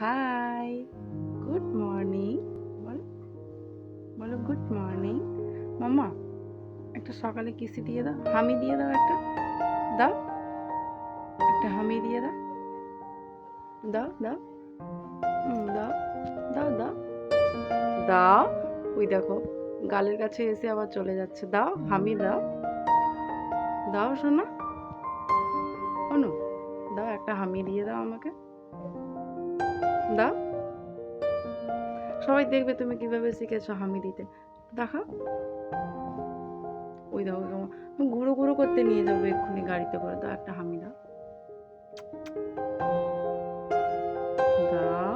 High good morning বলো। Good morning মামা একটা সকালে কিসি দিয়ে দাও। হামি দিয়ে দাও একটা। দাও। একটা হামি দিয়ে দাও। দাও দাও। দাও। দাও দাও। দাও। ওই দেখো, গালের কাছে এসে আবার চলে যাচ্ছে। দাও, হামি দাও। দাও শোনা অনু, দাও একটা হামি দিয়ে দাও আমাকে। দাও। সবাই দেখবে তুমি কীভাবে শিখেছো হামি দিতে। দেখা ওই দেখো কেমন। ঘুরো ঘুরো করতে নিয়ে যাব এক্ষুনি গাড়িতে করে। দাও একটা হামি দাও। দাও।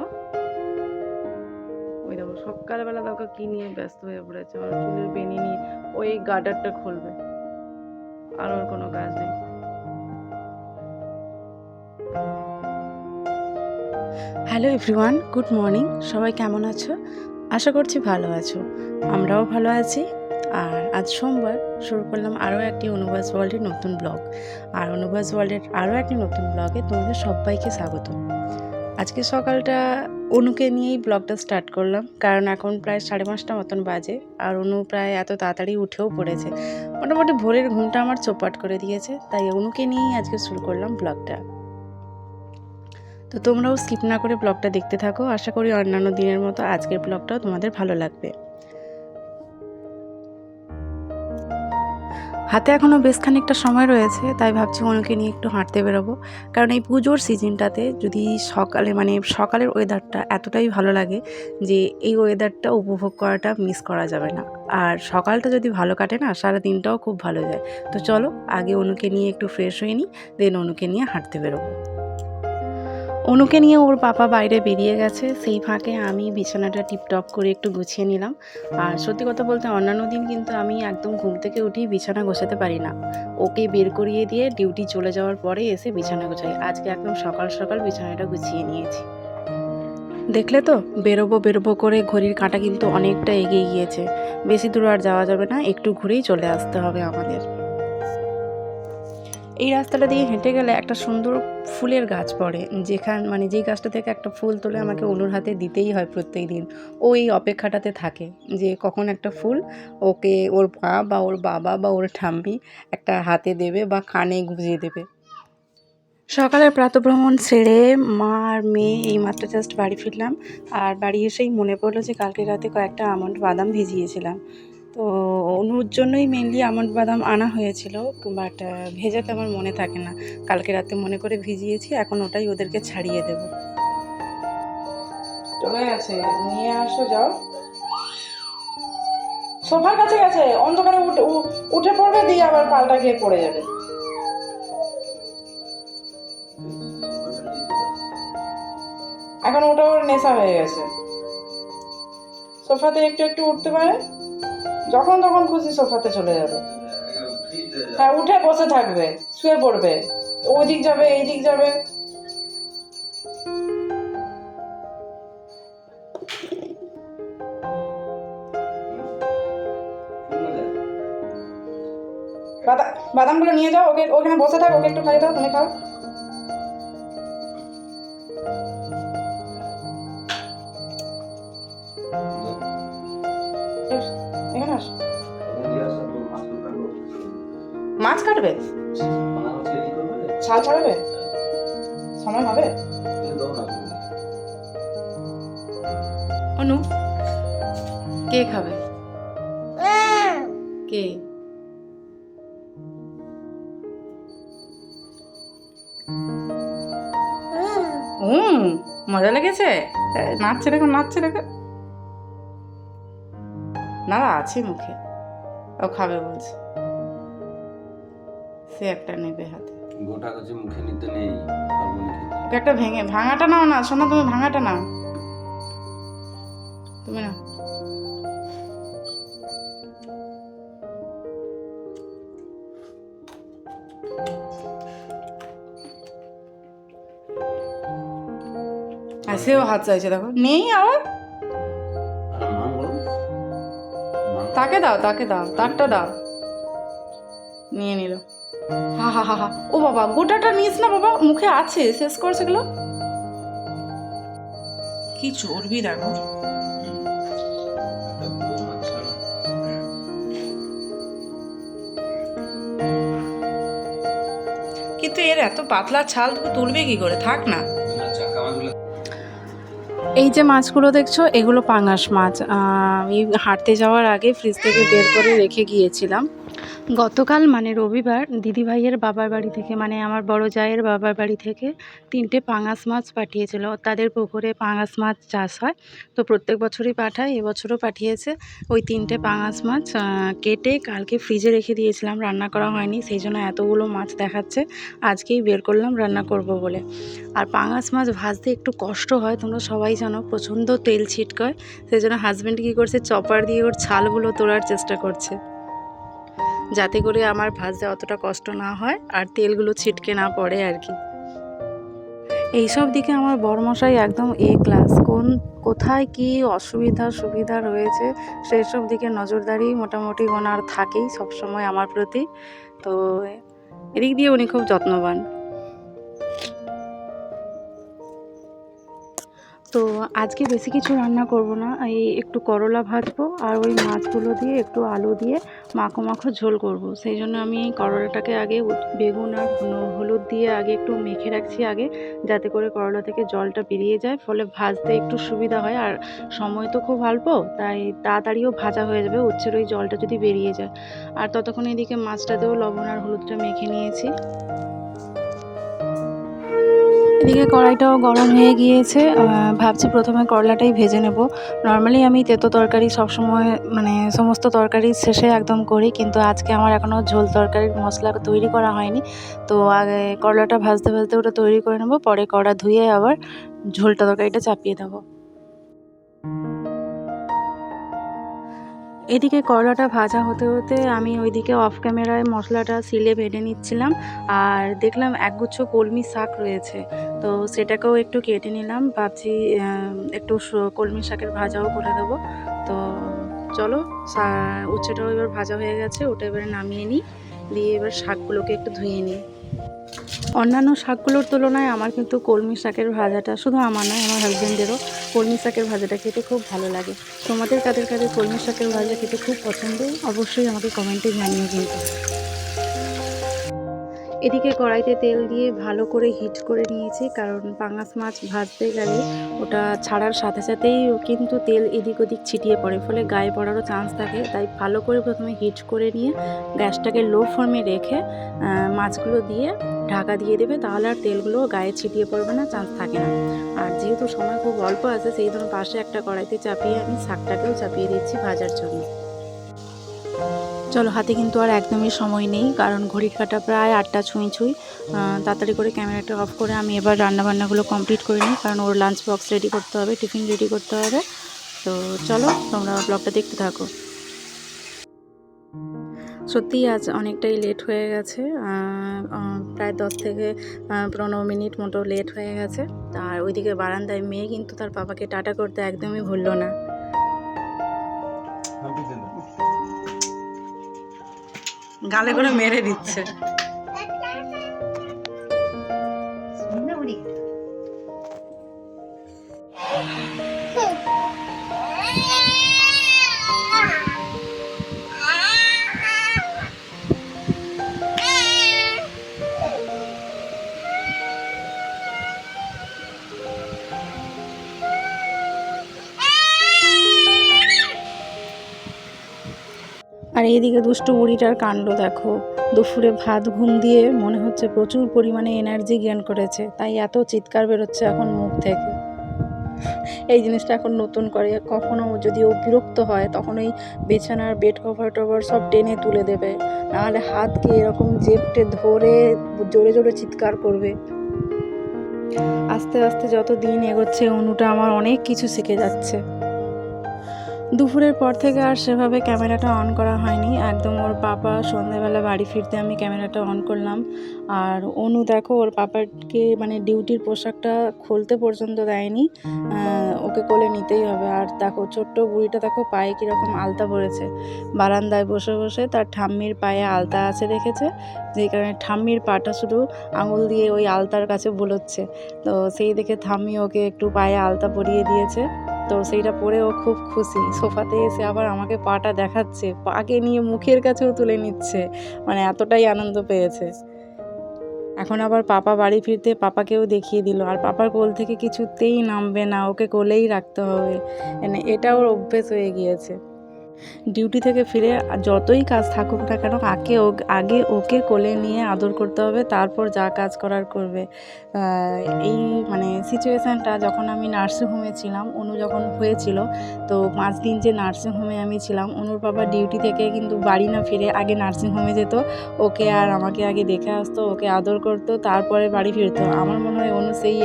ওই সকালবেলা দেখো কি নিয়ে ব্যস্ত হয়ে পড়েছে। আমার চুলের বেনি নিয়ে ওই গার্ডারটা খুলবে। আর ওর কোনো কাজ নেই। হ্যালো এভরিওয়ান গুড মর্নিং সবাই কেমন আছো? আশা করছি ভালো আছো। আমরাও ভালো আছি। আর আজ সোমবার শুরু করলাম আরও একটি অনুবাস ওয়ার্ল্ডের নতুন ব্লগ। আর অনুবাস ওয়ার্ল্ডের আরও একটি নতুন ব্লগে তোমাদের সবাইকে স্বাগত। আজকে সকালটা অনুকে নিয়েই ব্লগটা স্টার্ট করলাম, কারণ এখন প্রায় সাড়ে পাঁচটা মতন বাজে আর অনু প্রায় এত তাড়াতাড়ি উঠেও পড়েছে। মোটামুটি ভোরের ঘুমটা আমার চোপাট করে দিয়েছে, তাই অনুকে নিয়েই আজকে শুরু করলাম ব্লগটা। তো তোমরাও স্কিপ না করে ব্লগটা দেখতে থাকো, আশা করি অন্যান্য দিনের মতো আজকের ব্লগটাও তোমাদের ভালো লাগবে। হাতে এখনও বেশ খানিকটা সময় রয়েছে, তাই ভাবছি অনুকে নিয়ে একটু হাঁটতে বেরোবো। কারণ এই পুজোর সিজনটাতে যদি সকালে মানে সকালের ওয়েদারটা এতটাই ভালো লাগে যে এই ওয়েদারটা উপভোগ করাটা মিস করা যাবে না। আর সকালটা যদি ভালো কাটে না, সারা দিনটাও খুব ভালো যায়। তো চলো, আগে অনুকে নিয়ে একটু ফ্রেশ হয়ে নিই দেন অনুকে নিয়ে হাঁটতে বেরোবো। অনুকে নিয়ে ওর পাপা বাইরে বেরিয়ে গেছে। সেই ফাঁকে আমি বিছানাটা টিপটপ করে একটু গুছিয়ে নিলাম। আর সত্যি কথা বলতে অন্যান্য দিন কিন্তু আমি একদম ঘুম থেকে উঠেই বিছানা গোছাতে পারি না। ওকে বের করিয়ে দিয়ে ডিউটি চলে যাওয়ার পরে এসে বিছানা গোছাই। আজকে একদম সকাল সকাল বিছানাটা গুছিয়ে নিয়েছি। দেখলে তো, বেরোবো বেরোবো করে ঘড়ির কাঁটা কিন্তু অনেকটা এগিয়ে গিয়েছে। বেশি দূর আর যাওয়া যাবে না, একটু ঘুরেই চলে আসতে হবে আমাদের। এই রাস্তাটা দিয়ে হেঁটে গেলে একটা সুন্দর ফুলের গাছ পড়ে। যেখান মানে যেই গাছটা থেকে একটা ফুল তুলে আমাকে অনুর হাতে দিতেই হয় প্রত্যেক দিন ও এই অপেক্ষাটাতে থাকে যে কখন একটা ফুল ওকে ওর মা বা ওর বাবা বা ওর ঠাম্মি একটা হাতে দেবে বা কানে গুঁজে দেবে। সকালের প্রাতভ্রমণ সেরে মা আর মেয়ে এইমাত্র জাস্ট বাড়ি ফিরলাম। আর বাড়ি এসেই মনে পড়ল যে কালকে রাতে কয়েকটা আমন্ড বাদাম ভিজিয়েছিলাম। তো অনুর জন্যই মেনলি আমন্ড বাদাম আনা হয়েছিল বাট ভেজাতে আমার মনে থাকে না। কালকে রাতে মনে করে ভিজিয়েছি, এখন ওটাই ওদেরকে ছাড়িয়ে দেব। চলে গেছে, নিয়ে আসো, যাও। সোফার কাছে গেছে, অন্ধকারে উঠে উঠে পড়বে, দিয়ে আবার পাল্টা গিয়ে পড়ে যাবে। এখন ওটা ওর নেশা হয়ে গেছে। সোফাতে একটু একটু উঠতে পারে? যখন তখন খুশি সোফাতে চলে যাবে। হ্যাঁ উঠে বসে থাকবে শুয়ে পড়বে। ওই দিক যাবে এই দিক যাবে। বাদাম বাদামগুলো নিয়ে যাও ওকে ওখানে বসে থাক ওকে একটু খাই দাও তুমি খাও। এস, এখানে আস মাছ কাটবে ছাল ছাড়াবে সময় হবে অনু কে খাবে কে হুম মজা লেগেছে নাচছে দেখো নাচছে দেখো না আছে মুখে। ও খাবে বলছে। সে একটা নেবে হাতে। গোটা কচি মুখে নিতে নেই একটা ভেঙে ভাঙাটা নাও না শোনো তুমি ভাঙাটা নাও। তুমি না আর সেও হাত চাইছে দেখো। নেই আবার? তাকে দাও তাকে দাও, তারটা দাও। নিয়ে নিল। হা হা হা হা। ও বাবা, গোটাটা নিস না বাবা, মুখে আছে, শেষ কর সেগুলো। কি চর্বি দেখো কিন্তু এর এত পাতলা ছাল তুলবে কি করে? থাক না। এই যে মাছগুলো দেখছ, এগুলো পাঙাশ মাছ। আমি হাঁটতে যাওয়ার আগে ফ্রিজ থেকে বের করে রেখে গিয়েছিলাম। গতকাল মানে রবিবার, দিদিভাইয়ের বাবার বাড়ি থেকে মানে আমার বড় জায়ের বাবার বাড়ি থেকে তিনটে পাঙাশ মাছ পাঠিয়েছিল। তাদের পুকুরে পাঙাশ মাছ চাষ হয়। তো প্রত্যেক বছরই পাঠায়, এবছরও পাঠিয়েছে। ওই তিনটে পাঙাশ মাছ কেটে কালকে ফ্রিজে রেখে দিয়েছিলাম। রান্না করা হয়নি, সেই জন্য এতগুলো মাছ দেখাচ্ছে। আজকেই বের করলাম, রান্না করব বলে। আর পাঙাশ মাছ ভাজতে একটু কষ্ট হয়, তোমরা সবাই জানো, প্রচণ্ড তেল ছিটকায়। সেই জন্য হাজব্যান্ড কী করছে, চপার দিয়ে ওর ছালগুলো তোলার চেষ্টা করছে। যাতে করে আমার ভাজতে অতটা কষ্ট না হয় আর তেলগুলো ছিটকে না পড়ে আর কি। এইসব দিকে আমার বড়মশাই একদম এ ক্লাস কোন, কোথায় কি অসুবিধা সুবিধা রয়েছে সেই সব দিকে নজরদারি মোটামুটি ওনার থাকেই সবসময় আমার প্রতি। তো এদিক দিয়ে উনি খুব যত্নবান। তো আজকে বেশি কিছু রান্না করব না। এই একটু করলা ভাজবো আর ওই মাছগুলো দিয়ে একটু আলু দিয়ে মাখো মাখো ঝোল করব। সেই জন্য আমি করলাটাকে আগে বেগুন আর হলুদ দিয়ে আগে একটু মেখে রাখছি আগে, যাতে করে করলা থেকে জলটা বেরিয়ে যায়। ফলে ভাজতে একটু সুবিধা হয় আর সময় তো খুব অল্প, তাই তাড়াতাড়িও ভাজা হয়ে যাবে, উচ্ছের ওই জলটা যদি বেরিয়ে যায়। আর ততক্ষণ এদিকে মাছটাতেও লবণ আর হলুদটা মেখে নিয়েছি। এদিকে কড়াইটাও গরম হয়ে গিয়েছে ভাবছি প্রথমে করলাটাই ভেজে নেব। নর্মালি আমি তেতো তরকারি সবসময় মানে সমস্ত তরকারি শেষে একদম করি, কিন্তু আজকে আমার এখনও ঝোল তরকারির মশলা তৈরি করা হয়নি। তো আগে করলাটা ভাজতে ভাজতে ওটা তৈরি করে নেব, পরে কড়া ধুয়ে আবার ঝোলটা তরকারিটা চাপিয়ে দেবো। এদিকে করলাটা ভাজা হতে হতে আমি ওইদিকে অফ ক্যামেরায় মশলাটা সিলে বেটে নিচ্ছিলাম আর দেখলাম একগুচ্ছ কলমি শাক রয়েছে। তো সেটাকেও একটু কেটে নিলাম, ভাবছি একটু কলমি শাকের ভাজাও করে দেবো। তো চলো উচ্ছেটাও এবার ভাজা হয়ে গেছে, ওটা এবারে নামিয়ে নিই। দিয়ে এবার শাকগুলোকে একটু ধুয়ে নিই। অন্যান্য শাকগুলোর তুলনায় আমার কিন্তু কলমি শাকের ভাজাটা শুধু আমার নয়, আমার হাজব্যান্ডেরও কলমি শাকের ভাজাটা খেতে খুব ভালো লাগে। তোমাদের কাদের কাদের কলমি শাকের ভাজা খেতে খুব পছন্দ? অবশ্যই আমাকে কমেন্টে জানিয়ে কিন্তু। এদিকে কড়াইতে তেল দিয়ে ভালো করে হিট করে নিয়েছি, কারণ পাঙাশ মাছ ভাজতে গেলে ওটা ছাড়ার সাথে সাথেই কিন্তু তেল এদিক ওদিক ছিটিয়ে পড়ে, ফলে গায়ে পড়ারও চান্স থাকে। তাই ভালো করে প্রথমে হিট করে নিয়ে গ্যাসটাকে লো ফ্লেমে রেখে মাছগুলো দিয়ে ঢাকা দিয়ে দেবে, তাহলে আর তেলগুলো গায়ে ছিটিয়ে পড়বে না চান্স থাকে না। আর যেহেতু সময় খুব অল্প আছে, সেই জন্য পাশে একটা কড়াইতে চাপিয়ে আমি শাকটাকেও চাপিয়ে দিচ্ছি ভাজার জন্য। চলো, হাতে কিন্তু আর একদমই সময় নেই, কারণ ঘড়ির কাটা প্রায় আটটা ছুঁই ছুঁই। তাড়াতাড়ি করে ক্যামেরাটা অফ করে আমি এবার রান্নাবান্নাগুলো কমপ্লিট করে নিই, কারণ ওর লাঞ্চ বক্স রেডি করতে হবে টিফিন রেডি করতে হবে। তো চলো, তোমরা ব্লগটা দেখতে থাকো। সত্যিই আজ অনেকটাই লেট হয়ে গেছে প্রায় দশ থেকে পনেরো মিনিট মতো লেট হয়ে গেছে। আর ওইদিকে বারান্দায় মেয়ে কিন্তু তার বাবাকে টাটা করতে একদমই ভুললো না। গালে করে মেরে দিচ্ছে। আর এইদিকে দুষ্টু বুড়িটার কাণ্ড দেখো। দুপুরে ভাত, ঘুম দিয়ে মনে হচ্ছে প্রচুর পরিমাণে এনার্জি জ্ঞান করেছে, তাই এত চিৎকার বেরোচ্ছে এখন মুখ থেকে। এই জিনিসটা এখন নতুন করে, কখনো যদি ও বিরক্ত হয়, তখন ওই বিছানার বেড কভার টভার সব টেনে তুলে দেবে। নাহলে হাতকে এরকম জেপটে ধরে জোরে জোরে চিৎকার করবে। আস্তে আস্তে যত দিন এগোচ্ছে, অনুটা আমার অনেক কিছু শিখে যাচ্ছে। দুপুরের পর থেকে আর সেভাবে ক্যামেরাটা অন করা হয়নি। একদম ওর পাপা সন্ধেবেলা বাড়ি ফিরতে আমি ক্যামেরাটা অন করলাম। আর অনু দেখো, ওর পাপাকে মানে ডিউটির পোশাকটা খুলতে পর্যন্ত দেয়নি। ওকে কোলে নিতেই হবে। আর দেখো, ছোট্ট বুড়িটা দেখো, পায়ে কীরকম আলতা পড়েছে বারান্দায় বসে বসে তার ঠাম্মির পায়ে আলতা আছে দেখেছে? যেই কারণে ঠাম্মির পাটা শুধু আঙুল দিয়ে ওই আলতার কাছে বুলোচ্ছে। তো সেই দেখে থাম্মি ওকে একটু পায়ে আলতা পরিয়ে দিয়েছে। তো সেইটা পরে ও খুব খুশি। সোফাতে এসে আবার আমাকে পাটা দেখাচ্ছে। পাকে নিয়ে মুখের কাছেও তুলে নিচ্ছে। মানে এতটাই আনন্দ পেয়েছে। এখন আবার পাপা বাড়ি ফিরতে পাপাকেও দেখিয়ে দিল। আর পাপার কোল থেকে কিছুতেই নামবে না। ওকে কোলেই রাখতে হবে। মানে এটা ওর অভ্যেস হয়ে গিয়েছে। ডিউটি থেকে ফিরে যতই কাজ থাকুক না কেন, আগে ও আগে ওকে কোলে নিয়ে আদর করতে হবে, তারপর যা কাজ করার করবে। এই মানে সিচুয়েশানটা যখন আমি নার্সিংহোমে ছিলাম, অনু যখন হয়েছিল, তো পাঁচ দিন যে নার্সিংহোমে আমি ছিলাম, অনুর বাবা ডিউটি থেকে কিন্তু বাড়ি না ফিরে আগে নার্সিংহোমে যেত। ওকে আর আমাকে আগে দেখে আসতো, ওকে আদর করতো, তারপরে বাড়ি ফিরতো। আমার মনে হয় অনু সেই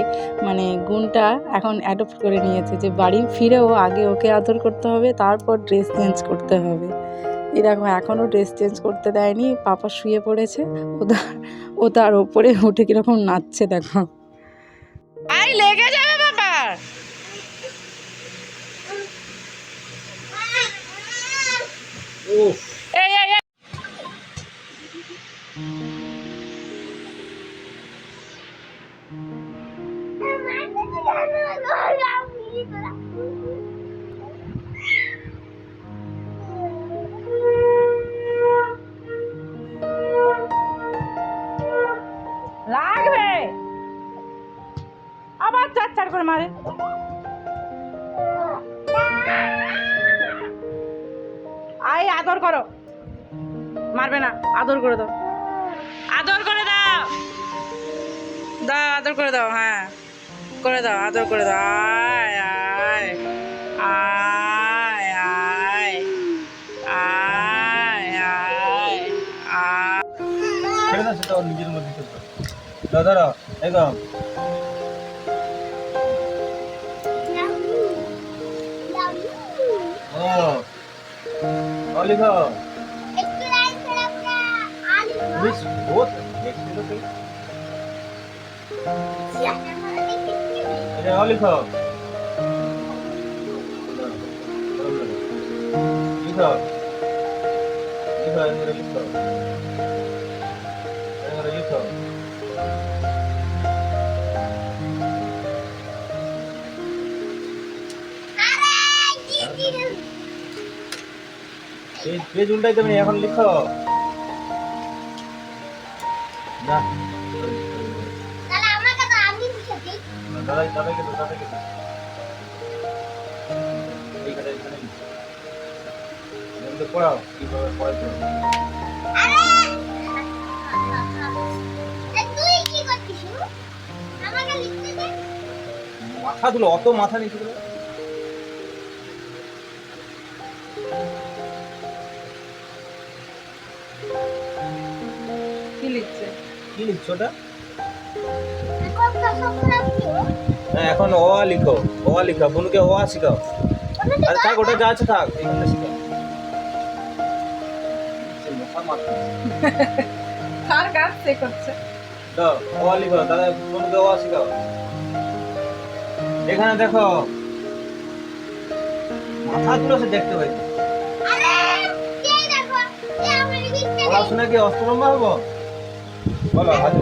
মানে গুণটা এখন অ্যাডপ্ট করে নিয়েছে যে বাড়ি ফিরেও আগে ওকে আদর করতে হবে, তারপর ড্রেস চেঞ্জ করতে হবে। এরকম দেখো এখনও ড্রেস চেঞ্জ করতে দেয়নি পাপা শুয়ে পড়েছে ও তার ও তার ওপরে উঠে কীরকম নাচছে দেখো। আই লেগে যাবে ব্যাপার এই এই। আদর করে দাও। আদর করে দাও। দাও আদর করে দাও হ্যাঁ। করে দাও আদর করে দাও। আয় আয় আয় আয় আয় আয় আয়। ছেড়ে দাও সেটা ওর নিজের মধ্যে চলতো দাও ধরো একদম ও অলিভ বহুত দেখতে তো তুই এটা অলিভ লিখো লিখো এর লিখো এর লিখো এই পেজ উল্টাইতে হবে না, এখন লিখো। দাদাই দাদাইকে তো দাদাইকে তো। এইখানে এইখানে পড়াও কীভাবে পড়াইতে মাথা তুলো অত মাথা নিচু করে। কি লিখছে? কি লিখছো ওটা? হ্যাঁ এখন আ লিখো আ লিখো বনুকে আ শিখাও। আরে থাক ওটা যা আছে থাক শিখাও। কার কাজ সে করছে। ও লিখো দাদা বনুকে ও আ শিখাও। এখানে দেখো মাথা তুলো সে দেখতে পাই পড়াশোনা কি অষ্টলম্বা হব? বলো বলো।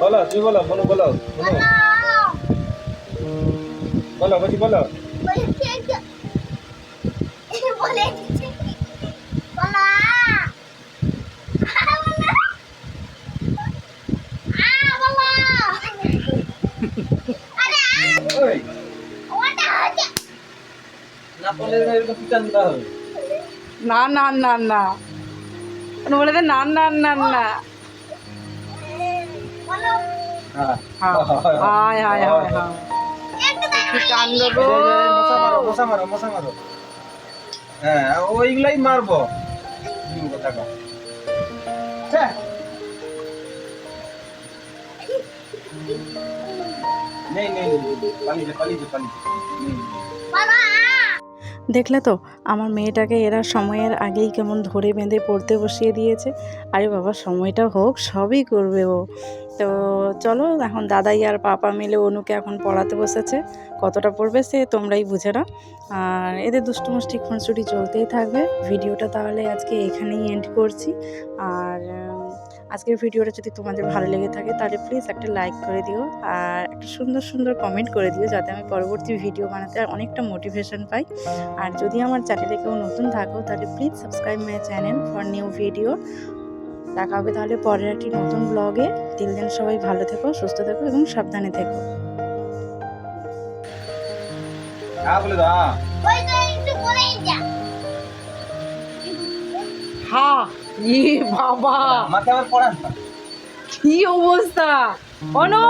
বলো তুই বলো বলো বলো। বলছি বলো বলে দিচ্ছে বলা না না না না। বলে না না না না। হ্যাঁ হ্যাঁ, হায় হায় কি কাণ্ড গো মারো হ্যাঁ ওইগুলাই মারবো কথা কও। পালিয়ে যা পালিয়ে যা। নেই, নেই। দেখলে তো, আমার মেয়েটাকে এরা সময়ের আগেই কেমন ধরে বেঁধে পড়তে বসিয়ে দিয়েছে। আরে বাবা, সময়টা হোক, সবই করবে ও। তো চলো, এখন দাদাই আর পাপা মিলে অনুকে এখন পড়াতে বসেছে। কতটা পড়বে সে তোমরাই বুঝে না আর এদের দুষ্টুমুষ্টি খুনসুটি চলতেই থাকবে। ভিডিওটা তাহলে আজকে এখানেই এন্ড করছি। আর আজকের ভিডিওটা যদি তোমাদের ভালো লেগে থাকে তাহলে প্লিজ একটা লাইক করে দিও আর একটা সুন্দর সুন্দর কমেন্ট করে দিও যাতে আমি পরবর্তী ভিডিও বানাতে আর অনেকটা মোটিভেশন পাই। আর যদি আমার চ্যানেলে কেউ নতুন থাকো তাহলে please subscribe my channel for new video দেখা হবে তাহলে পরের একটি নতুন ব্লগে তিন দিন সবাই ভালো থেকো সুস্থ থেকো এবং সাবধানে থেকো। হ্যাঁ ই বাবা? কি অবস্থা? অনু